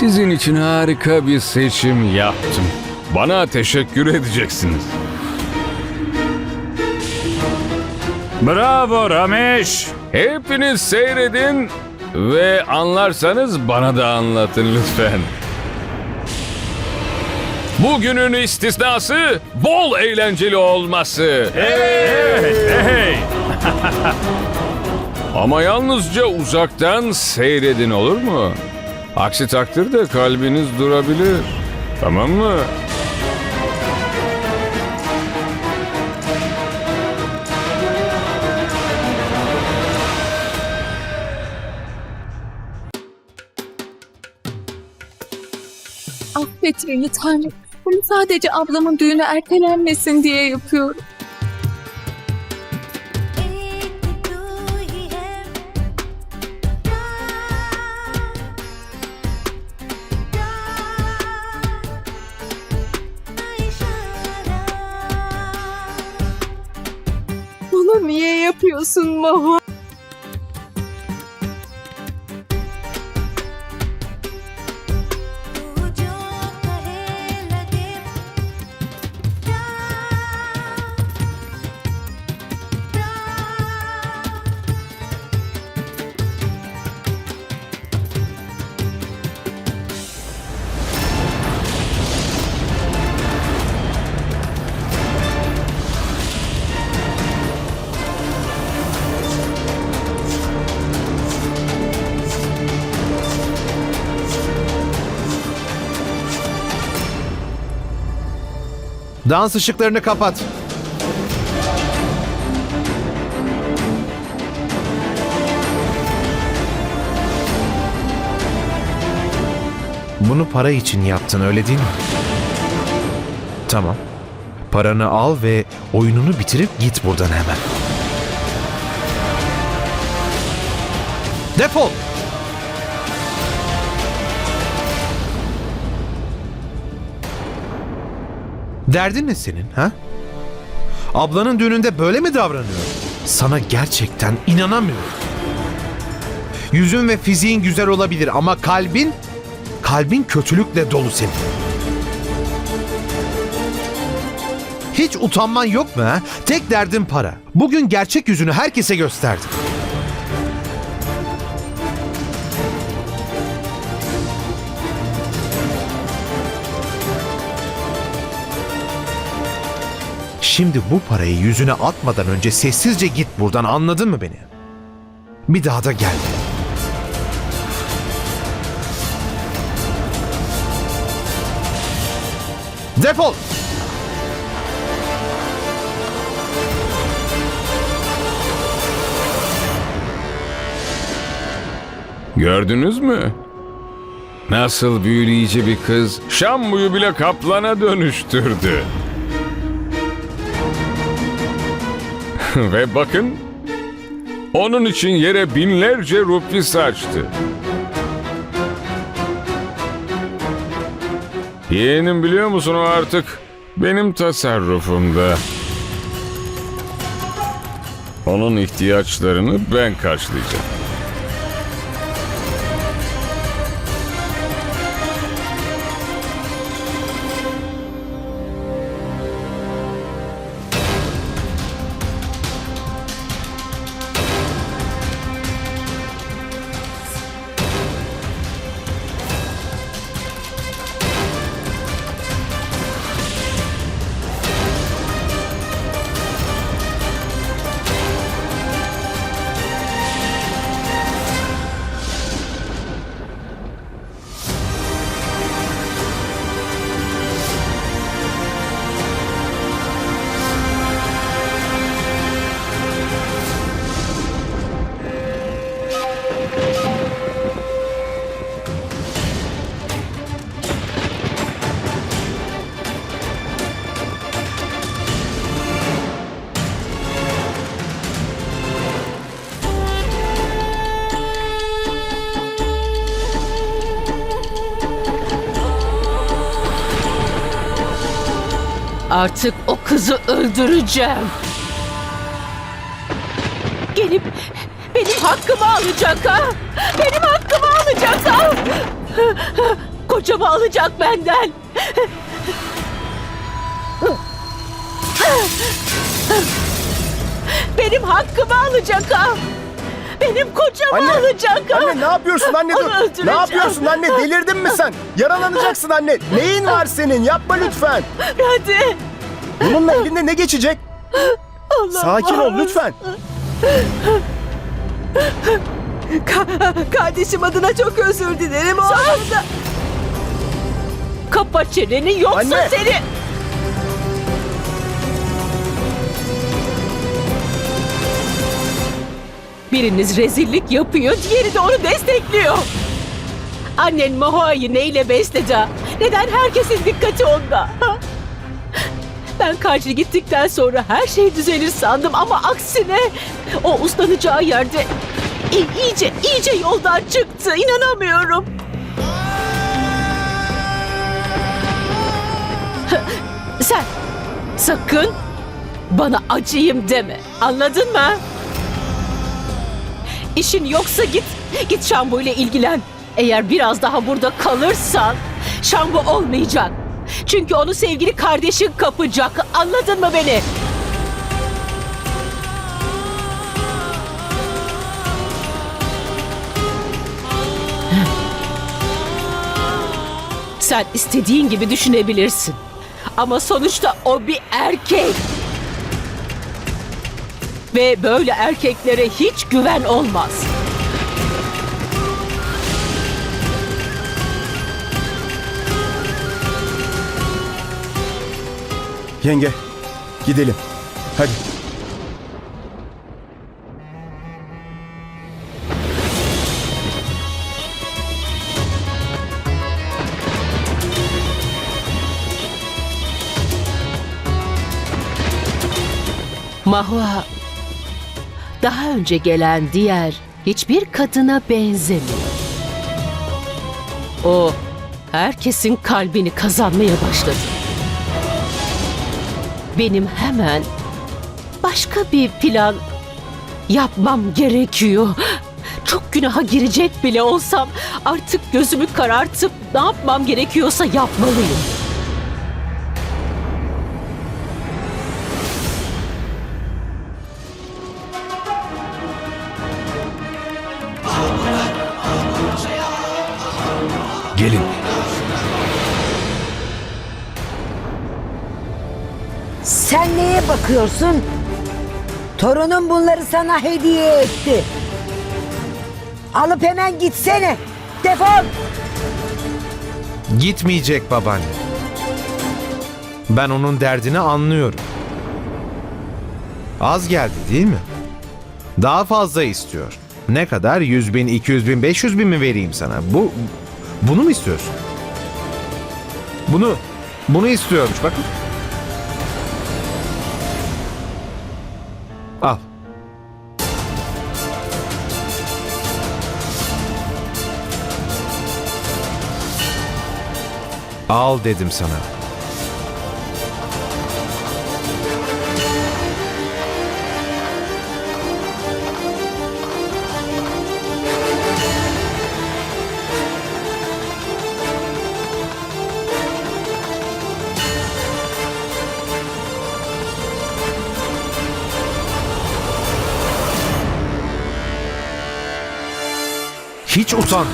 Sizin için harika bir seçim yaptım. Bana teşekkür edeceksiniz. Bravo Ramesh. Hepiniz seyredin ve anlarsanız bana da anlatın lütfen. Bugünün istisnası bol eğlenceli olması. Evet, hey. Ama yalnızca uzaktan seyredin olur mu? Aksi takdirde kalbiniz durabilir. Tamam mı? Affet beni Tanrım. Bunu sadece ablamın düğünü ertelenmesin diye yapıyorum. Yapıyorsun Mahu? Dans ışıklarını kapat. Bunu para için yaptın öyle değil mi? Tamam. Paranı al ve oyununu bitirip git buradan hemen. Defol! Derdin ne senin ha? Ablanın düğününde böyle mi davranıyor? Sana gerçekten inanamıyorum. Yüzün ve fiziğin güzel olabilir ama kalbin, kalbin kötülükle dolu senin. Hiç utanman yok mu ha? Tek derdin para. Bugün gerçek yüzünü herkese gösterdin. Şimdi bu parayı yüzüne atmadan önce sessizce git buradan anladın mı beni? Bir daha da gelme. Defol! Gördünüz mü? Nasıl büyüleyici bir kız Şambu'yu bile kaplana dönüştürdü. Ve bakın onun için yere binlerce rupi saçtı. Yeğenim biliyor musun o artık benim tasarrufumda. Onun ihtiyaçlarını ben karşılayacağım. Artık o kızı öldüreceğim. Gelip benim hakkımı alacak ha. Benim hakkımı alacak ha. kocamı alacak benden. Benim hakkımı alacak ha. Benim kocamı Anne, alacak ha. Anne ne yapıyorsun anne dur. Ne yapıyorsun anne delirdin mi sen? Yaralanacaksın anne. Neyin var senin? Yapma lütfen. Hadi. Bununla elinde ne geçecek? Sakin ol lütfen. Kardeşim adına çok özür dilerim. O anda... Kapa çeneni yoksa Anne. seni... Biriniz rezillik yapıyor, diğeri de onu destekliyor. Annen Mahoa'yı neyle besledi? ha? Neden herkesin dikkati onda? Ben Kacri gittikten sonra her şey düzelir sandım ama aksine o uslanacağı yerde iyice iyice yoldan çıktı. İnanamıyorum. Sen sakın bana acıyım deme. Anladın mı? İşin yoksa git. Git Şambo ile ilgilen. Eğer biraz daha burada kalırsan Şambo olmayacak. Çünkü onu sevgili kardeşin kapacak. Anladın mı beni? Sen istediğin gibi düşünebilirsin. Ama sonuçta o bir erkek. Ve böyle erkeklere hiç güven olmaz. Yenge gidelim. Hadi. Mahva daha önce gelen diğer hiçbir kadına benzemiyor. O herkesin kalbini kazanmaya başladı. Benim hemen başka bir plan yapmam gerekiyor. Çok günaha girecek bile olsam artık gözümü karartıp ne yapmam gerekiyorsa yapmalıyım. Bakıyorsun? Torunum bunları sana hediye etti. Alıp hemen gitsene. Defol. Gitmeyecek babaanne. Ben onun derdini anlıyorum. Az geldi değil mi? Daha fazla istiyor. Ne kadar? 100 bin, 200 bin, 500 bin mi vereyim sana? Bu, bunu mu istiyorsun? Bunu, bunu istiyormuş bakın. Al dedim sana. Hiç utan.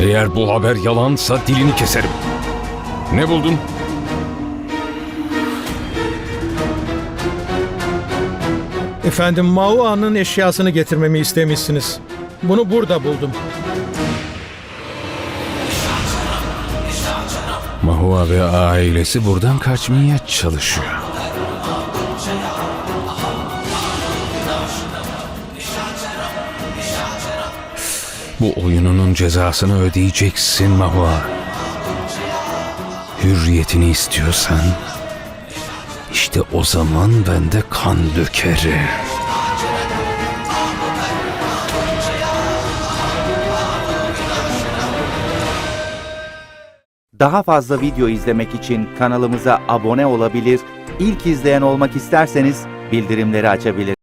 Eğer bu haber yalansa dilini keserim. Ne buldun? Efendim Maua'nın eşyasını getirmemi istemişsiniz. Bunu burada buldum. Mahua ve ailesi buradan kaçmaya çalışıyor. Bu oyununun cezasını ödeyeceksin Mahua. Hürriyetini istiyorsan işte o zaman ben de kan dökerim. Daha fazla video izlemek için kanalımıza abone olabilir, ilk izleyen olmak isterseniz bildirimleri açabilirsiniz.